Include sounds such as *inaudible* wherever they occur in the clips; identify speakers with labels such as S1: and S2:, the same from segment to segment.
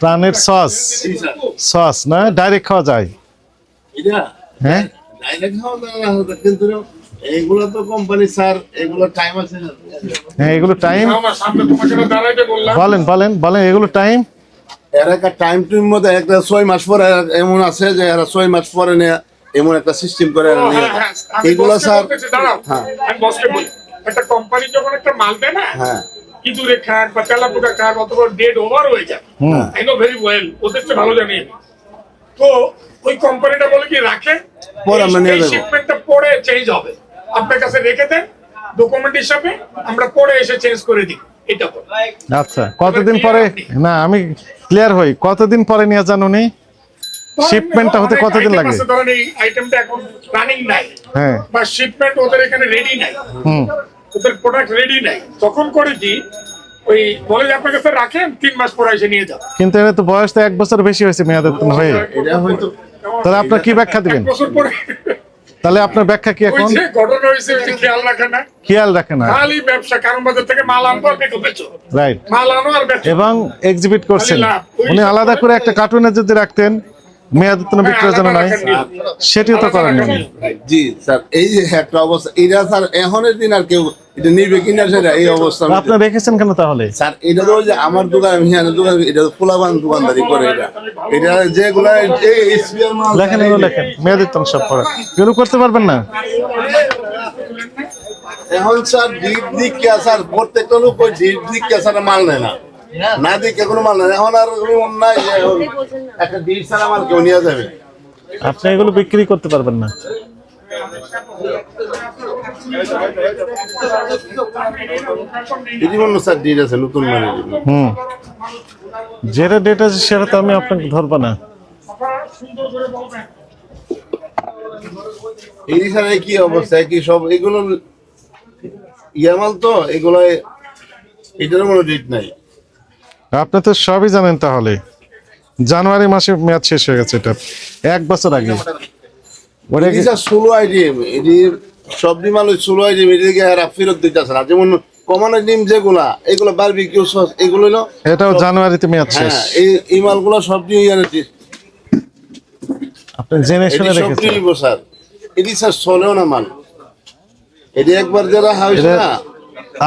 S1: প্রাণের sauce. Sauce না? Direct খাওয়া যায়? হ্যাঁ?
S2: ডাইরেক্ট খাওয়া যায় না হয়তো, কিন্তু এগুলো তো কোম্পানি স্যার এগুলো টাইম আছে
S1: হ্যাঁ এগুলো টাইম
S3: আমার সামনে তোমাকে না দাঁড়াইতে বললাম।
S1: বলেন বলেন বলেন এগুলো টাইম
S2: এর একটা টাইম টুইম মধ্যে একটা ছয় মাস পরে এমন আছে যে এরা ছয় মাস পরে নিয়ে এমন একটা সিস্টেম করে এরা নিয়ে এগুলো স্যার হ্যাঁ।
S3: একটা কোম্পানি যখন একটা মাল দেয় না
S2: হ্যাঁ।
S3: ইঁদুরে খাক বা তেলাপোকা খাক অথবা ডেড ওভার হয়ে যায়। আই নো ভেরি ওয়েল ওদের চেয়ে ভালো জানি। তো ওই কোম্পানিটা বলে কি রাখে। শিপমেন্টটা পরে চেঞ্জ হবে। আপনার কাছে রেখে দেন ডকুমেন্ট হিসাবে আমরা পরে এসে চেঞ্জ করে দিই। এটা
S1: আচ্ছা কতদিন পরে? না আমি ক্লিয়ার হই। কতদিন পরে নিয়ে যান উনি? শিপমেন্টটা হতে কতদিন লাগে?
S3: ধরেন এই আইটেমটা এখন রানিং নাই।
S1: হ্যাঁ।
S3: বা শিপমেন্ট ওদের এখানে রেডি নাই।
S1: হুম।
S3: ওদের প্রোডাক্ট রেডি নাই। তখন করে কি ওই বলে যে আপনার কাছে রাখেন তিন মাস পরে এসে নিয়ে যাও
S1: কিন্তু এর তো বয়স তো এক বছর বেশি হয়েছে মেয়াদের হয়ে
S2: এটা হয়তো
S1: তাহলে আপনার কি ব্যাখ্যা দিবেন?
S3: বছর পরে।
S1: তাহলে আপনার ব্যাখ্যা কি
S3: ওই
S1: এখন
S3: যে ঘটনা হয়েছে ওই খেয়াল রাখে না।
S1: খেয়াল রাখে না।
S3: খালি ব্যবসা কারণ বাজার থেকে মাল আনব আর বেচো বেচো
S1: রাইট
S3: মাল আনো আর বেচো
S1: এবং এক্সিবিট করছেন। উনি আলাদা করে একটা কার্টুনে যদি রাখতেন মেয়াদ উত্তীর্ণ বিক্রয়ের জন্য নাই। সেটিও তো করেন।
S2: জি স্যার এই যে একটা অবস্থা। এটা স্যার এখনের দিন আর কেউ এটা নিবে কিনা সেটা এই অবস্থা
S1: আপনি রেখেছেন কেন তাহলে?
S2: স্যার এটা তো যে আমার দোকান হিয়ানের দোকান এটা তো পোলাবান দোকানদারি করে এটা। এটা যেগুলা
S1: লেখেন এগুলো লেখেন। মেয়াদ উত্তীর্ণ সব পড়া এগুলো করতে পারবেন না?
S2: এখন স্যার ডিপ দিক স্যার প্রত্যেকটা লোক ওই ডিপ দিক স্যার মাল নেয় না। না দিকে কোনো মাল নেয় না। এখন আর অন্যায় যে একটা ছাড়া মাল কেউ নিয়ে যাবে।
S1: আপনি এগুলো বিক্রি করতে পারবেন না।
S2: মনে নতুন মানে
S1: হুম। যেটা ডেট আছে সেটা তো আমি আপনাকে ধরবো না।
S2: এই কি অবস্থা? কি সব এগুলো ইয়ামাল তো? এগুলো এটার কোনো ডেট নাই।
S1: আপনি তো সবই জানেন তাহলে। জানুয়ারি মাসে মেয়াদ শেষ হয়ে গেছে এটা। এক বছর আগে। ওটা
S2: এটি
S1: কি-
S2: স্যার ষোলো আইটেম এটি সবজি মাল ওই ষোলো আইটেম এটিকে এরা ফেরত দিতেছে না। যেমন কমানো যেগুলা এগুলো সস এগুলো হলো
S1: এটাও জানুয়ারিতে মেয়াদ শেষ।
S2: হ্যাঁ এই এই মালগুলো সবজি ইয়ার
S1: আপনি জেনে
S2: এটি
S1: শুনে রেখেছেন
S2: নিব স্যার এটি স্যার চলেও না মাল। এটি একবার যারা না।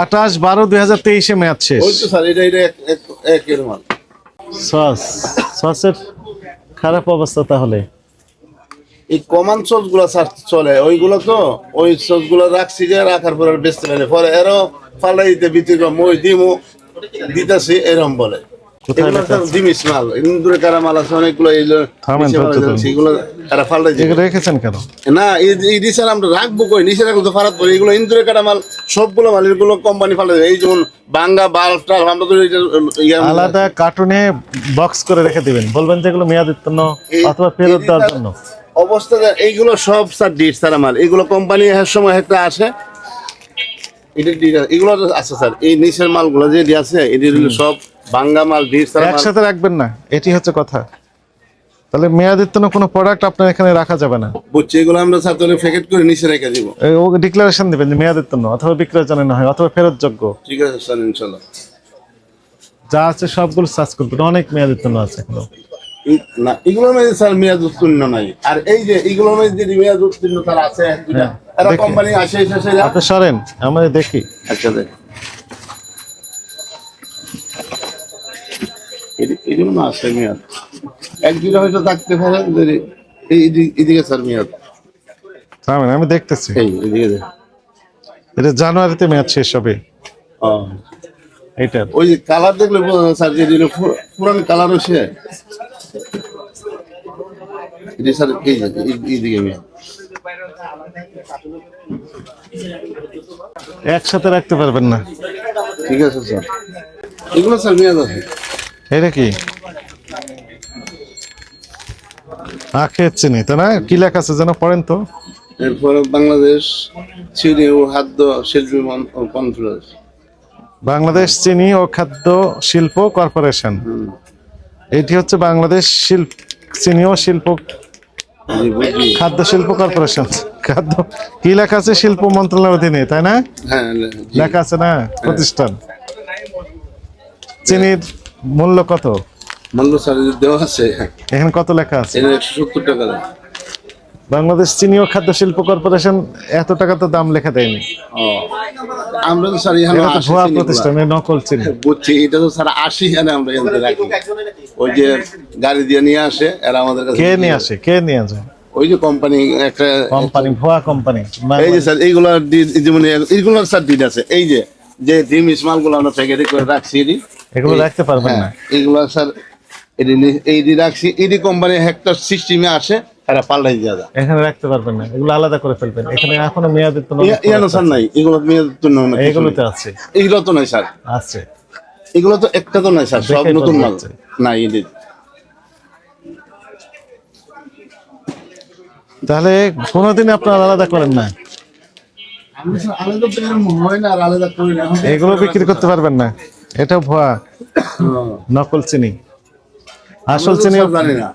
S1: আঠাশ বারো দুই হাজার তেইশে মেয়াদ শেষ।
S2: ওই তো স্যার এটা এটা এক- এক- একের মাল
S1: সস সসের খারাপ অবস্থা তাহলে?
S2: এই কমান সসগুলা চলে ওইগুলো তো ওই সসগুলো রাখছি যে রাখার পরে বেচতে পারে পরে এরও ফালাই দিতে বিক্রি করে মই দিমু দিতেছি এরম বলে।
S1: রেখেছেন কেন?
S2: না এই এই আমরা রাখব কই? নিচে রাখলে তো ফারাত পড়ে। এগুলো ইন্দুরে কাটা মাল সবগুলো মাল এগুলো কোম্পানি ফালাই এই যেমন বাঙ্গা বাল্ব টাল আমরা তো এটা ইয়ার মধ্যে-
S1: আলাদা কার্টুনে বক্স করে রেখে দিবেন। বলবেন যে এগুলো মেয়াদ উত্তীর্ণ
S2: এই-
S1: অথবা ফেরত দেওয়ার জন্য।
S2: অবস্থা এইগুলো সব স্যার ডিট স্যার মাল এগুলো কোম্পানি সময় একটা আসে। এটা এগুলো আছে স্যার। এই নিচের মালগুলো যে আছে এটি সব মাল মাল।
S1: একসাথে রাখবেন না এটি হচ্ছে কথা। তাহলে মেয়াদ উত্তীর্ণ কোনো প্রোডাক্ট আপনার এখানে রাখা যাবে না?
S2: বুঝছি এগুলো আমরা স্যার তাহলে প্যাকেট করে নিচে রেখে দিব।
S1: ও ডিক্লারেশন দিবেন যে মেয়াদ উত্তীর্ণ অথবা বিক্রয় হয় অথবা ফেরত যোগ্য
S2: ঠিক আছে স্যার ইনশাল্লাহ
S1: যা আছে সবগুলো সার্চ করবেন অনেক মেয়াদ উত্তীর্ণ আছে
S2: এখনও। না এগুলোর মধ্যে স্যার মেয়াদ উত্তীর্ণ নাই। আর এই যে এগুলোর মধ্যে যে মেয়াদ উত্তীর্ণ স্যার আছে
S1: হ্যাঁ,
S2: এরা
S1: দেখি।
S2: কোম্পানি আসে এসে এসে
S1: আপনি সরেন আমরা দেখি।
S2: আচ্ছা দেখ এদিকে না আছে মেয়াদ এক দুইটা হয়তো থাকতে পারে এই এদি- এদিকে স্যার মেয়াদ
S1: থামেন আমি দেখতেছি।
S2: এই এদিকে
S1: এটা জানুয়ারিতে মেয়াদ শেষ হবে।
S2: ও,
S1: এইটার।
S2: ওই কালার দেখলে স্যার যে এদিকে পুরান কালার হচ্ছে। এটি স্যার এই এই- এইদিকে মেয়াদ
S1: একসাথে রাখতে পারবেন না।
S2: ঠিক আছে স্যার। এগুলো স্যার মেয়াদ আছে।
S1: এটা কি আখের চিনি তাই না? কি লেখা আছে যেন পড়েন তো?
S2: এরপরে বাংলাদেশ চিনি ও খাদ্য শিল্পী কনফারেন্স
S1: বাংলাদেশ চিনি ও খাদ্য শিল্প কর্পোরেশন। এটি হচ্ছে বাংলাদেশ শিল্প চিনি ও শিল্প খাদ্য শিল্প কর্পোরেশন। খাদ্য কি লেখা আছে শিল্প মন্ত্রণালয়ের অধীনে তাই না?
S2: হ্যাঁ।
S1: লেখা আছে না? প্রতিষ্ঠান। চিনির মূল্য কত?
S2: মূল্য স্যার দেওয়া আছে।
S1: এখানে কত লেখা আছে?
S2: এটা একশো সত্তর টাকা
S1: বাংলাদেশ চিনি ও খাদ্য শিল্প কর্পোরেশন এত টাকা তো দাম লেখা দেয়নি।
S2: ও। আমরা তো স্যার এখানে
S1: ভুয়া। প্রতিষ্ঠান নকল চিনি। *laughs*
S2: বুঝছি এটা তো স্যার আসি এখানে আমরা এখানে রাখি। ওই যে গাড়ি দিয়ে নিয়ে আসে এরা আমাদের কাছে
S1: কে নিয়ে আসে? কে নিয়ে আসে?
S2: ওই যে কোম্পানি একটা
S1: কোম্পানি ভুয়া কোম্পানি।
S2: এই যে স্যার এইগুলো যেমন এইগুলোর স্যার ডিট আছে। এই যে যে ডিম মালগুলো আমরা প্যাকেটে করে রাখছি
S1: এগুলো রাখতে পারবেন না।
S2: হ্যাঁ স্যার নি- এইটি রাখছি এটি কোম্পানি একটা সিস্টেমে আসে এরা পাল্টাই দেওয়া যায়।
S1: এখানে রাখতে পারবেন না এগুলো আলাদা করে ফেলবেন। এখানে এখনও মেয়াদের তো
S2: ইয়া- ইয়ানো স্যার নাই এগুলো মেয়েদের কিছু
S1: এগুলোতে
S2: নেই।
S1: আছে।
S2: এইগুলো তো নাই স্যার।
S1: আছে।
S2: এগুলো তো একটা তো নাই স্যার সব নতুন মাল। না এটি
S1: তাহলে কোনোদিন আপনারা আলাদা করেন না?
S2: আলাদা তো এরকম না আর আলাদা করি না।
S1: এগুলো বিক্রি করতে পারবেন না। এটা ভুয়া। নকল চিনি। আসল চিনি
S2: জানি না।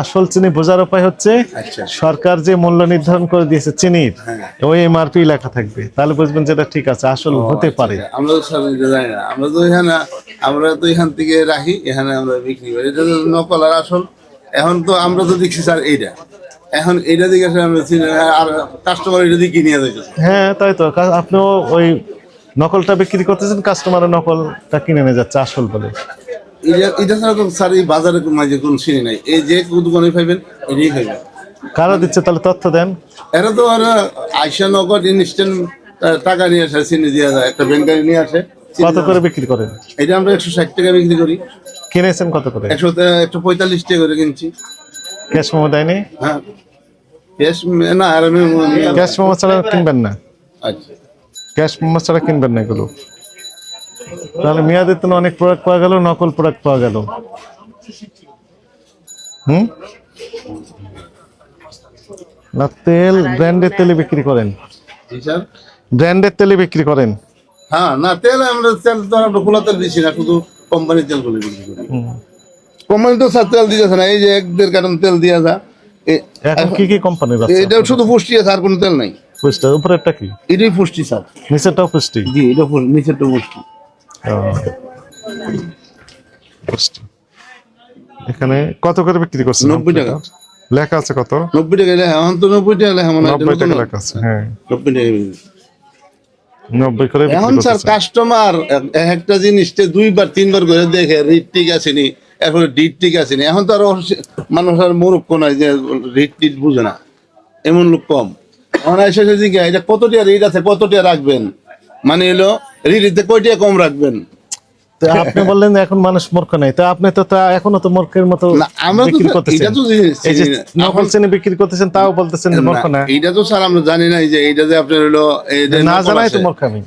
S1: আসল চিনি বোঝার উপায় হচ্ছে
S2: আচ্ছা।
S1: সরকার যে মূল্য নির্ধারণ করে দিয়েছে চিনির
S2: হ্যাঁ।
S1: ওই এমআরপি লেখা থাকবে। তাহলে বুঝবেন যেটা ঠিক আছে আসল হতে পারে।
S2: আমরা তো জানি না। আমরা তো এখানে আমরা তো এখান থেকে রাখি এখানে আমরা বিক্রি করি। এটা তো নকল আর আসল। এখন তো আমরা তো দেখছি স্যার এইটা। এখন এইটা দিকে আমরা আর কাস্টমার এটা দিয়ে কিনে যাইতেছে।
S1: হ্যাঁ তাই তো। আপনিও ওই নকলটা বিক্রি করতেছেন কাস্টমারের নকলটা কিনে নিয়ে যাচ্ছে আসল বলে।
S2: এটা ছাড়া তো স্যার এই বাজারে মাঝে কোনো চিনি নাই। এই যে দোকানে পাইবেন এটাই পাইবেন
S1: কারা দিচ্ছে তাহলে তথ্য দেন।
S2: এরা তো আর আইসা নগদ ইনস্ট্যান্ট টাকা নিয়ে আসে চিনি দিয়ে যায়। একটা ব্যাংকারি নিয়ে আসে
S1: কত করে বিক্রি করেন।
S2: এটা আমরা একশো ষাট টাকা বিক্রি করি।
S1: কিনেছেন কত করে?
S2: একশো একশো পঁয়তাল্লিশ টাকা করে কিনছি।
S1: ক্যাশ মোমো দেয়নি?
S2: হ্যাঁ। Yes, না আর আমি
S1: ক্যাশ মোমো ছাড়া কিনবেন না।
S2: আচ্ছা।
S1: ক্যাশ মোমো ছাড়া কিনবেন না এগুলো। তাহলে মেয়াদের তো অনেক প্রোডাক্ট পাওয়া গেল নকল প্রোডাক্ট পাওয়া গেল। হুম? না তেল ব্র্যান্ডের তেলে বিক্রি করেন। ব্র্যান্ডের তেলে বিক্রি করেন।
S2: হ্যাঁ না তেল আমরা তেল তো আমরা খোলা তেল দিচ্ছি না শুধু কোম্পানির তেলগুলো বিক্রি করি। কোম্পানি তো স্যার তেল দিতেছে না এই যে এক দেড় কার্টন তেল দিয়া যা
S1: এখন কি কি কোম্পানির আছে?
S2: এটা শুধু পুষ্টি আছে আর কোনো তেল নাই।
S1: পুষ্টি উপরেরটা কি?
S2: এটাই পুষ্টি স্যার।
S1: নিচেরটাও পুষ্টি?
S2: জি এটা নিচেরটা পুষ্টি।
S1: পুষ্টি। এখানে কত করে বিক্রি করছেন?
S2: 90 টাকা।
S1: লেখা আছে কত?
S2: নব্বই টাকা লেখা এখন তো নব্বই টাকা লেখা মানে
S1: নব্বই টাকা লেখা আছে হ্যাঁ।
S2: নব্বই টাকা
S1: নব্বই করে
S2: এখন স্যার। কাস্টমার একটা জিনিসটা দুইবার তিনবার করে দেখে রিট ঠিক আছে নি? এরপরে ডিট ঠিক আছে এখন তো আর মানুষ আর মূর্খ নয় যে রিট টিট বুঝে না। এমন লোক কম। এসে জিজ্ঞাসা এটা কতটিয়া রিট আছে কতটিয়া রাখবেন? মানে এলো রিটিতে কয়টিয়া কম রাখবেন? *laughs*
S1: আপনি বললেন এখন মানুষ মূর্খ নাই তা আপনি তো তা এখনও তো মূর্খের মতো বিক্রি করতেছেন।
S2: এটা
S1: এই যে
S2: চিনি
S1: নকল
S2: এখন-
S1: বিক্রি করতেছেন তাও বলতেছেন যে মূর্খ না
S2: এইটা তো স্যার আমরা জানি না যে এইটা যে আপনার হলো
S1: না জানাই তো মূর্খ আমি।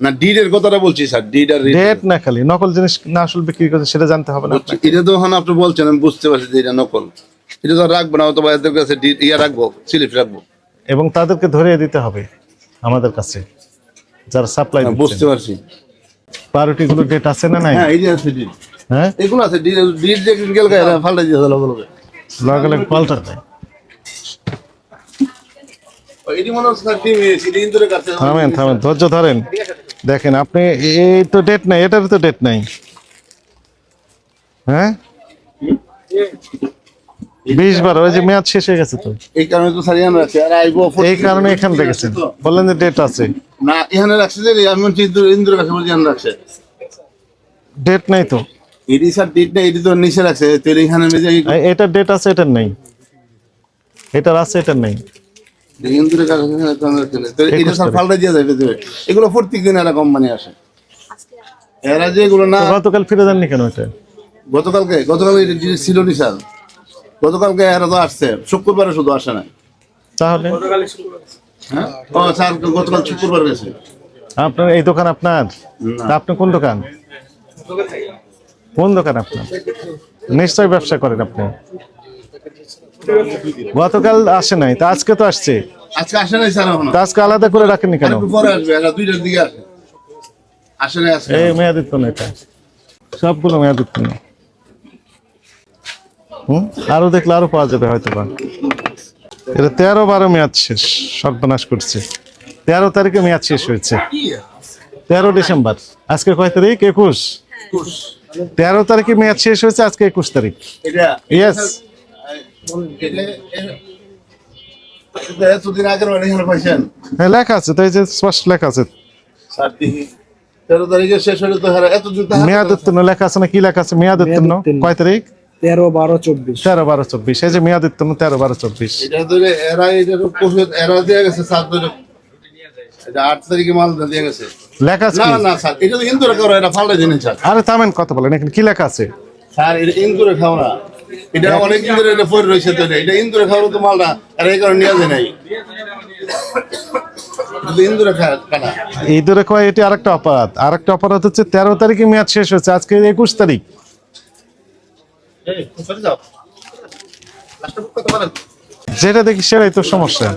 S2: না ডিডের কথাটা বলছি স্যার ডিড আর
S1: ডেট না খালি নকল জিনিস না আসল বিক্রি করছে সেটা জানতে হবে না
S2: এটা তো এখন আপনি বলছেন আমি বুঝতে পারছি যে এটা নকল। এটা তো রাখব না অথবা এদের কাছে ডি- ইয়া রাখব স্লিপ রাখব।
S1: এবং তাদেরকে ধরিয়ে দিতে হবে আমাদের কাছে যারা সাপ্লাই
S2: হ্যাঁ, বুঝতে পারছি।
S1: পাউরুটি গুলো ডেট আছে না নাই?
S2: হ্যাঁ এই যে আছে ডিড
S1: হ্যাঁ?
S2: এগুলো আছে ডিড ডিড যে গেল গায়ে ফাল্টা দিয়ে দিল বলবে
S1: লগে লগে পাল্টা দেয়।
S2: মনে
S1: থামেন ধৈর্য ধরেন। দেখেন আপনি এই তো ডেট নাই এটার তো ডেট নাই। হ্যাঁ? বিশ বার ওই যে মেয়াদ শেষ হয়ে গেছে তো।
S2: এই কারণে তো স্যার ইয়ান রাখছে আর আইবো
S1: এই কারণে এখানে রেখেছেন বললেন যে ডেট আছে।
S2: না এখানে রাখছে যে আমি ইন্দুর ইন্দুরের কাছে বলছি ইয়ান রাখছে।
S1: ডেট নাই তো।
S2: এটি স্যার ডিড না এটি তো নিচে রাখছে তো এখানে মেজে
S1: এটার ডেট আছে এটার নেই। এটার আছে এটার নেই।
S2: ইন্দুরের কাছে তো এটা স্যার ফাল্টা দিয়ে যাবে এগুলো প্রত্যেক দিন এরা কোম্পানি আসে। এরা যে এগুলো না
S1: গতকাল ফিরে যাননি কেন এটা?
S2: গতকালকে গতকালকে এটা ছিল নি স্যার গতকালকে এরা তো আসছে। শুক্রবারে শুধু আসে না
S1: তাহলে?
S2: হ্যাঁ? ও স্যার গতকাল শুক্রবার গেছে
S1: আপনার এই দোকান আপনার?
S2: না।
S1: আপনি কোন দোকান? কোন দোকান আপনার? নিশ্চয় ব্যবসা করেন আপনি। গতকাল আসে নাই তা আজকে তো আসছে।
S2: আজকে আসে নাই স্যার এখনও।
S1: তা আজকে আলাদা করে রাখেননি কেন?
S2: পরে আসবে দুইটার দিকে আসে। আসে নাই আজকে।
S1: এই মেয়াদিত্ব না এটা। সবগুলো মেয়াদিত্ব না হুম? আরও দেখলে আরও পাওয়া যাবে হয়তো বা এটা তেরো বারো মেয়াদ শেষ সর্বনাশ করছে। তেরো তারিখে মেয়াদ শেষ হয়েছে। তেরো ডিসেম্বর। আজকে কয় তারিখ? একুশ। তেরো তারিখে মেয়াদ শেষ হয়েছে আজকে একুশ তারিখ। ইয়েস হ্যাঁ লেখা আছে তো এই যে স্পষ্ট লেখা আছে।
S2: হারা-
S1: মেয়াদ উত্তীর্ণ লেখা আছে না কি লেখা আছে? মেয়াদ উত্তীর্ণ। কয় তারিখ?
S4: তেরো বারো চব্বিশ।
S1: তেরো বারো চব্বিশ। এই যে মেয়াদ উত্তীর্ণ তেরো বারো চব্বিশ।
S2: এটা ধরে এরা এটা এরা দিয়ে গেছে
S1: লেখা আছে
S2: না না না স্যার এটা তো ইন্দুরে করো এটা ফাল্টে দিন স্যার।
S1: আরে থামেন কথা বলেন। এখানে কি লেখা আছে?
S2: স্যার এটা ইন্দুরে খাও না। এটা অনেক দিন এটা পরে রয়েছে তো এটা। এটা ইন্দুরে খাওয়ার তো মালটা আর এই কারণে নিয়ে যায় নাই।
S1: এটা আরেকটা অপরাধ। আরেকটা অপরাধ হচ্ছে তেরো তারিখে মেয়াদ শেষ হয়েছে। আজকে একুশ তারিখ। যেটা দেখি সেটাই তো সমস্যা।